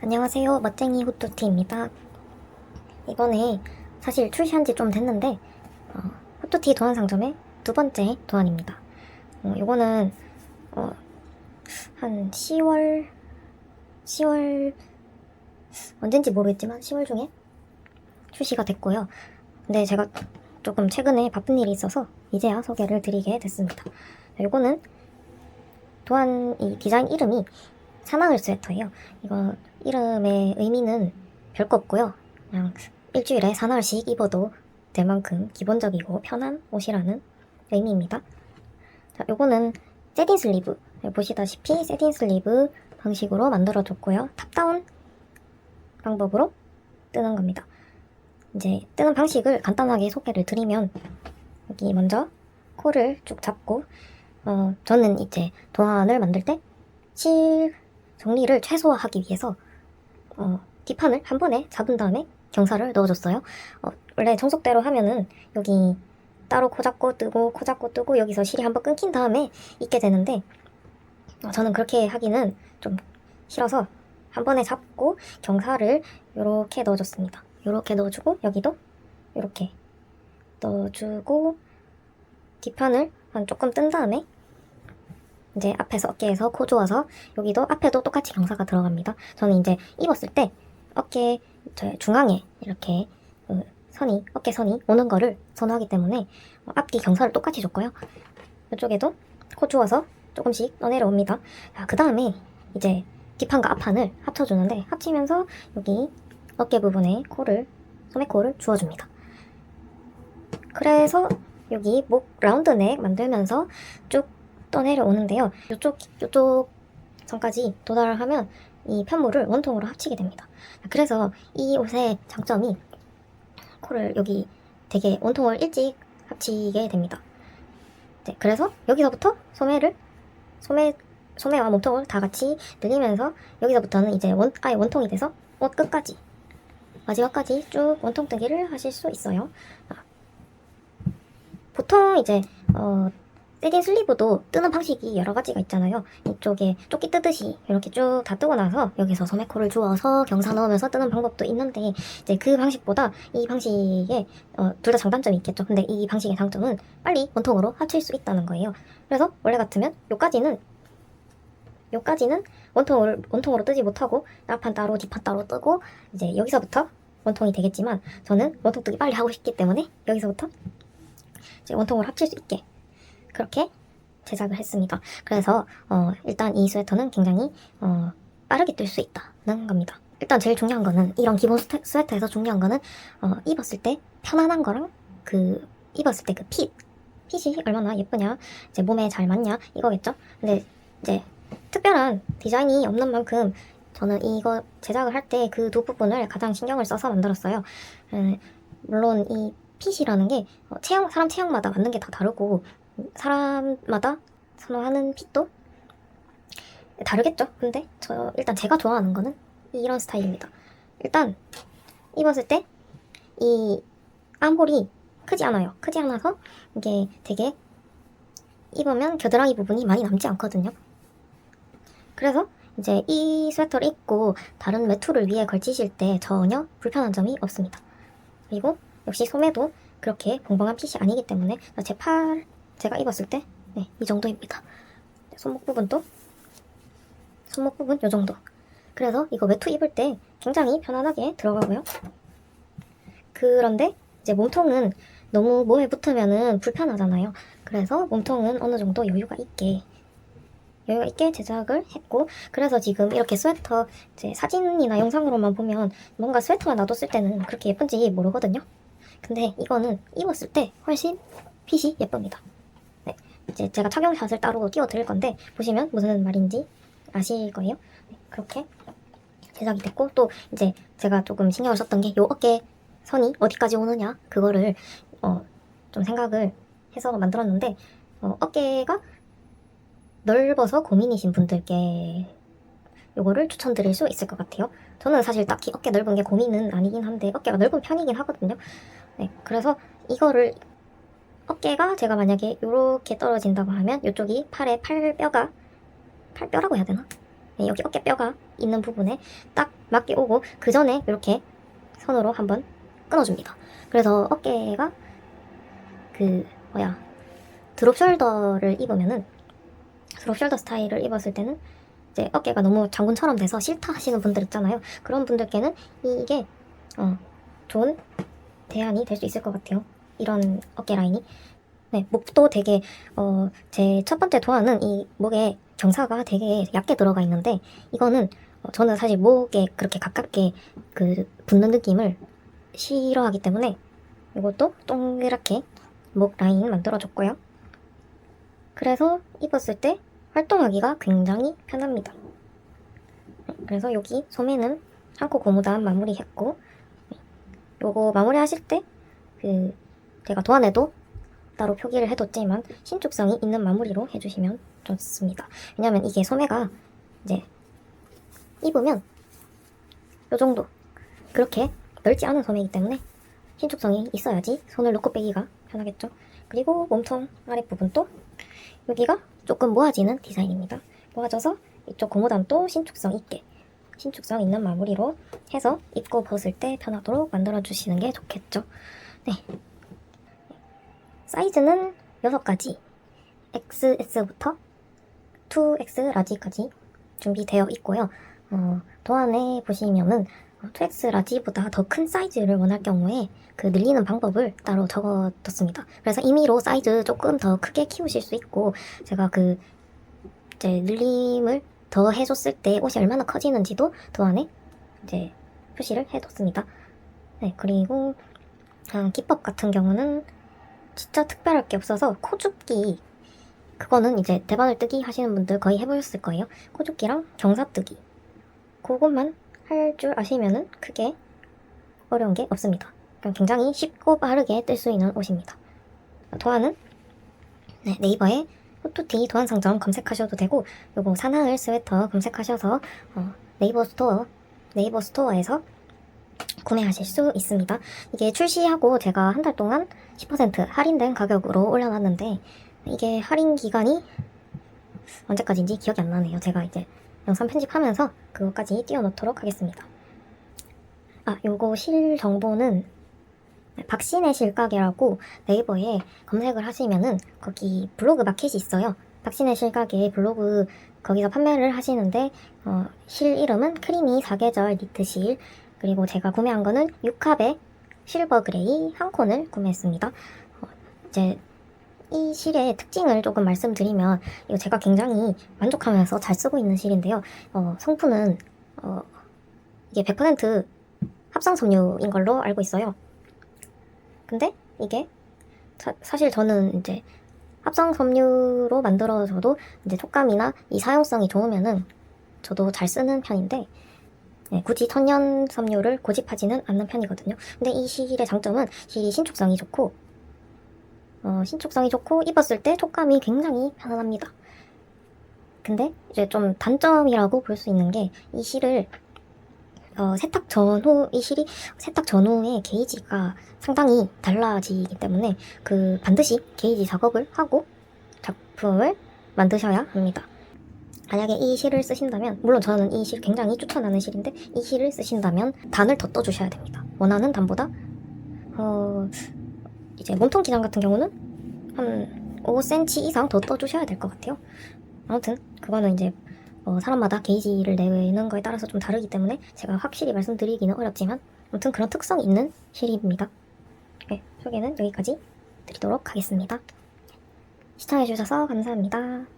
안녕하세요. 멋쟁이 후뚜티입니다. 이번에 사실 출시한 지 좀 됐는데, 어, 후뚜티 도안 상점의 두 번째 도안입니다. 어, 이거는, 어, 한 10월, 10월, 언젠지 모르겠지만 10월 중에 출시가 됐고요. 근데 제가 조금 최근에 바쁜 일이 있어서 이제야 소개를 드리게 됐습니다. 이거는 도안 이 디자인 이름이 사나흘 스웨터예요. 이거 이름의 의미는 별거 없고요. 그냥 일주일에 사나흘씩 입어도 될 만큼 기본적이고 편한 옷이라는 의미입니다. 자, 요거는 세딘 슬리브. 여기 보시다시피 세딘 슬리브 방식으로 만들어줬고요. 탑다운 방법으로 뜨는 겁니다. 이제 뜨는 방식을 간단하게 소개를 드리면 여기 먼저 코를 쭉 잡고 어, 저는 이제 도안을 만들 때 실 정리를 최소화하기 위해서 어, 뒷판을 한 번에 잡은 다음에 경사를 넣어줬어요. 어, 원래 정석대로 하면은 여기 따로 코 잡고 뜨고 코 잡고 뜨고 여기서 실이 한번 끊긴 다음에 있게 되는데 어, 저는 그렇게 하기는 좀 싫어서 한 번에 잡고 경사를 이렇게 넣어줬습니다. 이렇게 넣어주고 여기도 이렇게 넣어주고 뒷판을 한 조금 뜬 다음에 이제 앞에서 어깨에서 코 조아서 여기도 앞에도 똑같이 경사가 들어갑니다. 저는 이제 입었을 때 어깨 저 중앙에 이렇게 그 선이 어깨 선이 오는 거를 선호하기 때문에 어, 앞뒤 경사를 똑같이 줬고요. 이쪽에도 코 조아서 조금씩 떠내려옵니다. 그 다음에 이제 뒷판과 앞판을 합쳐주는데 합치면서 여기 어깨 부분에 코를 소매코를 주어줍니다. 그래서 여기 목 라운드 넥 만들면서 쭉 떠내려오는데요. 이쪽 이쪽 선까지 도달을 하면 이 편물을 원통으로 합치게 됩니다. 그래서 이 옷의 장점이 코를 여기 되게 원통을 일찍 합치게 됩니다. 네, 그래서 여기서부터 소매를 소매 소매와 몸통을 다 같이 늘리면서 여기서부터는 이제 원 아예 원통이 돼서 옷 끝까지 마지막까지 쭉 원통 뜨기를 하실 수 있어요. 아, 보통 이제 어, 세딘 슬리브도 뜨는 방식이 여러 가지가 있잖아요. 이쪽에 조끼 뜨듯이 이렇게 쭉 다 뜨고 나서 여기서 소매코를 주어서 경사 넣으면서 뜨는 방법도 있는데 이제 그 방식보다 이 방식에 어, 둘 다 장단점이 있겠죠. 근데 이 방식의 장점은 빨리 원통으로 합칠 수 있다는 거예요. 그래서 원래 같으면 요까지는 요까지는 원통을 원통으로 뜨지 못하고 앞판 따로 뒷판 따로 뜨고 이제 여기서부터 원통이 되겠지만 저는 원통 뜨기 빨리 하고 싶기 때문에 여기서부터 이제 원통을 합칠 수 있게 그렇게 제작을 했습니다. 그래서 어, 일단 이 스웨터는 굉장히 어, 빠르게 뜰 수 있다는 겁니다. 일단 제일 중요한 거는 이런 기본 스웨- 스웨터에서 중요한 거는 어, 입었을 때 편안한 거랑 그 입었을 때 그 핏, 핏이 얼마나 예쁘냐, 이제 몸에 잘 맞냐 이거겠죠. 근데 이제 특별한 디자인이 없는 만큼 저는 이거 제작을 할 때 그 두 부분을 가장 신경을 써서 만들었어요. 음, 물론 이 핏이라는 게 어, 체형 사람 체형마다 맞는 게 다 다르고 사람마다 선호하는 핏도 다르겠죠. 근데 저 일단 제가 좋아하는 거는 이런 스타일입니다. 일단 입었을 때 이 암홀이 크지 않아요. 크지 않아서 이게 되게 입으면 겨드랑이 부분이 많이 남지 않거든요. 그래서 이제 이 스웨터를 입고 다른 외투를 위에 걸치실 때 전혀 불편한 점이 없습니다. 그리고 역시 소매도 그렇게 봉봉한 핏이 아니기 때문에 제 팔 제가 입었을 때 네, 이 정도입니다. 손목 부분도 손목 부분 이 정도. 그래서 이거 외투 입을 때 굉장히 편안하게 들어가고요. 그런데 이제 몸통은 너무 몸에 붙으면은 불편하잖아요. 그래서 몸통은 어느 정도 여유가 있게 여유가 있게 제작을 했고 그래서 지금 이렇게 스웨터 이제 사진이나 영상으로만 보면 뭔가 스웨터만 놔뒀을 때는 그렇게 예쁜지 모르거든요. 근데 이거는 입었을 때 훨씬 핏이 예쁩니다. 네, 이제 제가 착용샷을 따로 띄워드릴 건데 보시면 무슨 말인지 아실 거예요. 네, 그렇게 제작이 됐고 또 이제 제가 조금 신경을 썼던 게 요 어깨 선이 어디까지 오느냐 그거를 어, 좀 생각을 해서 만들었는데 어, 어깨가 넓어서 고민이신 분들께 요거를 추천드릴 수 있을 것 같아요. 저는 사실 딱히 어깨 넓은 게 고민은 아니긴 한데 어깨가 넓은 편이긴 하거든요. 네, 그래서 이거를 어깨가 제가 만약에 이렇게 떨어진다고 하면 이쪽이 팔에 팔뼈가 팔뼈라고 해야 되나? 네, 여기 어깨뼈가 있는 부분에 딱 맞게 오고 그 전에 이렇게 선으로 한번 끊어줍니다. 그래서 어깨가 그 뭐야 드롭 숄더를 입으면은 드롭 숄더 스타일을 입었을 때는 이제 어깨가 너무 장군처럼 돼서 싫다 하시는 분들 있잖아요. 그런 분들께는 이게 어, 좋은 대안이 될 수 있을 것 같아요. 이런 어깨 라인이. 네, 목도 되게 어, 제 첫 번째 도안은 이 목에 경사가 되게 얕게 들어가 있는데 이거는 어, 저는 사실 목에 그렇게 가깝게 그 붙는 느낌을 싫어하기 때문에 이것도 동그랗게 목 라인 만들어줬고요. 그래서 입었을 때 활동하기가 굉장히 편합니다. 네, 그래서 여기 소매는 한코 고무단 마무리했고 네, 요거 마무리하실 때그 제가 도안에도 따로 표기를 해뒀지만 신축성이 있는 마무리로 해주시면 좋습니다. 왜냐면 이게 소매가 이제 입으면 요 정도 그렇게 넓지 않은 소매이기 때문에 신축성이 있어야지 손을 놓고 빼기가 편하겠죠. 그리고 몸통 아랫부분도 여기가 조금 모아지는 디자인입니다. 모아져서 이쪽 고무단도 신축성 있게 신축성 있는 마무리로 해서 입고 벗을 때 편하도록 만들어 주시는 게 좋겠죠. 네. 사이즈는 6가지 XS부터 2X 라지까지 준비되어 있고요. 어, 도안에 보시면은 2X 라지보다 더 큰 사이즈를 원할 경우에 그 늘리는 방법을 따로 적어뒀습니다. 그래서 임의로 사이즈 조금 더 크게 키우실 수 있고 제가 그 이제 늘림을 더 해줬을 때 옷이 얼마나 커지는지도 도안에 이제 표시를 해뒀습니다. 네 그리고 아, 기법 같은 경우는 진짜 특별할 게 없어서 코줍기 그거는 이제 대바늘 뜨기 하시는 분들 거의 해보셨을 거예요. 코줍기랑 경사뜨기 그것만 할 줄 아시면은 크게 어려운 게 없습니다. 굉장히 쉽고 빠르게 뜰 수 있는 옷입니다. 도안은 네, 네이버에 후투티 도안 상점 검색하셔도 되고 요거 사나흘 스웨터 검색하셔서 어, 네이버 스토어 네이버 스토어에서 구매하실 수 있습니다. 이게 출시하고 제가 한 달 동안 10% 할인된 가격으로 올려놨는데 이게 할인 기간이 언제까지인지 기억이 안 나네요. 제가 이제 영상 편집하면서 그것까지 띄워놓도록 하겠습니다. 아, 요거 실 정보는 박신의 실가게라고 네이버에 검색을 하시면은 거기 블로그 마켓이 있어요. 박신의 실가게 블로그 거기서 판매를 하시는데 어, 실 이름은 크리미 사계절 니트실 그리고 제가 구매한 거는 6합의 실버 그레이 한 콘을 구매했습니다. 어, 이제 이 실의 특징을 조금 말씀드리면 이거 제가 굉장히 만족하면서 잘 쓰고 있는 실인데요. 어, 성분은 어, 이게 100% 합성 섬유인 걸로 알고 있어요. 근데 이게 사, 사실 저는 이제 합성 섬유로 만들어져도 이제 촉감이나 이 사용성이 좋으면은 저도 잘 쓰는 편인데 네, 굳이 천연 섬유를 고집하지는 않는 편이거든요. 근데 이 실의 장점은 실이 신축성이 좋고 어, 신축성이 좋고 입었을 때 촉감이 굉장히 편안합니다. 근데 이제 좀 단점이라고 볼 수 있는 게 이 실을 어, 세탁 전후 이 실이 세탁 전후의 게이지가 상당히 달라지기 때문에 그 반드시 게이지 작업을 하고 작품을 만드셔야 합니다. 만약에 이 실을 쓰신다면 물론 저는 이실 굉장히 추천하는 실인데 이 실을 쓰신다면 단을 더 떠주셔야 됩니다. 원하는 단보다 어 이제 몸통 기장 같은 경우는 한 5cm 이상 더 떠주셔야 될 것 같아요. 아무튼 그거는 이제 어, 사람마다 게이지를 내는 거에 따라서 좀 다르기 때문에 제가 확실히 말씀드리기는 어렵지만 아무튼 그런 특성이 있는 실입니다. 네, 소개는 여기까지 드리도록 하겠습니다. 시청해주셔서 감사합니다.